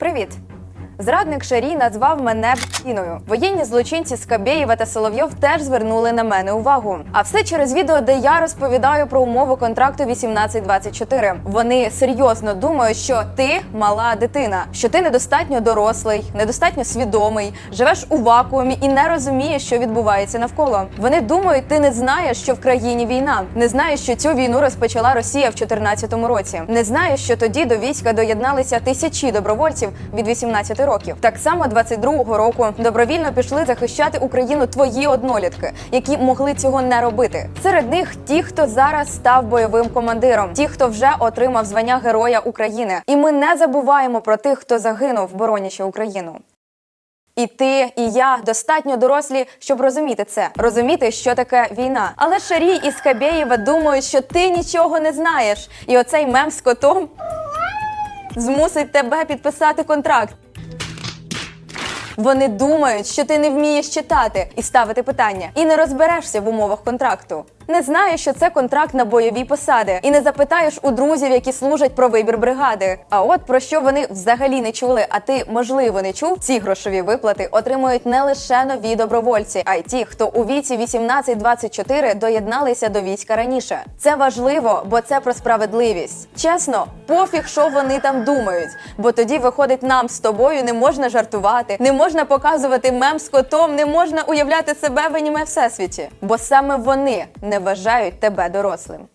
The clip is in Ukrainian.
Привіт! Зрадник Шарій назвав мене б***іною. Воєнні злочинці Скабєєва та Соловйов теж звернули на мене увагу. А все через відео, де я розповідаю про умови контракту 1824. Вони серйозно думають, що ти мала дитина, що ти недостатньо дорослий, недостатньо свідомий, живеш у вакуумі і не розумієш, що відбувається навколо. Вони думають, ти не знаєш, що в країні війна, не знаєш, що цю війну розпочала Росія в 2014 році. Не знаєш, що тоді до війська доєдналися тисячі добровольців від 18 років. Так само 22-го року добровільно пішли захищати Україну твої однолітки, які могли цього не робити. Серед них ті, хто зараз став бойовим командиром, ті, хто вже отримав звання Героя України. І ми не забуваємо про тих, хто загинув, боронячи Україну. І ти, і я достатньо дорослі, щоб розуміти це, розуміти, що таке війна. Але Шарій і Скабєєва думають, що ти нічого не знаєш, і оцей мем з котом змусить тебе підписати контракт. Вони думають, що ти не вмієш читати і ставити питання, і не розберешся в умовах контракту. Не знаєш, що це контракт на бойові посади, і не запитаєш у друзів, які служать про вибір бригади. А от про що вони взагалі не чули, а ти можливо не чув, ці грошові виплати отримують не лише нові добровольці, а й ті, хто у віці 18-24 доєдналися до війська раніше. Це важливо, бо це про справедливість. Чесно, пофіг, що вони там думають, бо тоді виходить нам з тобою не можна жартувати, не можна показувати мем з котом, не можна уявляти себе в аніме всесвіті, бо саме вони вважають тебе дорослим.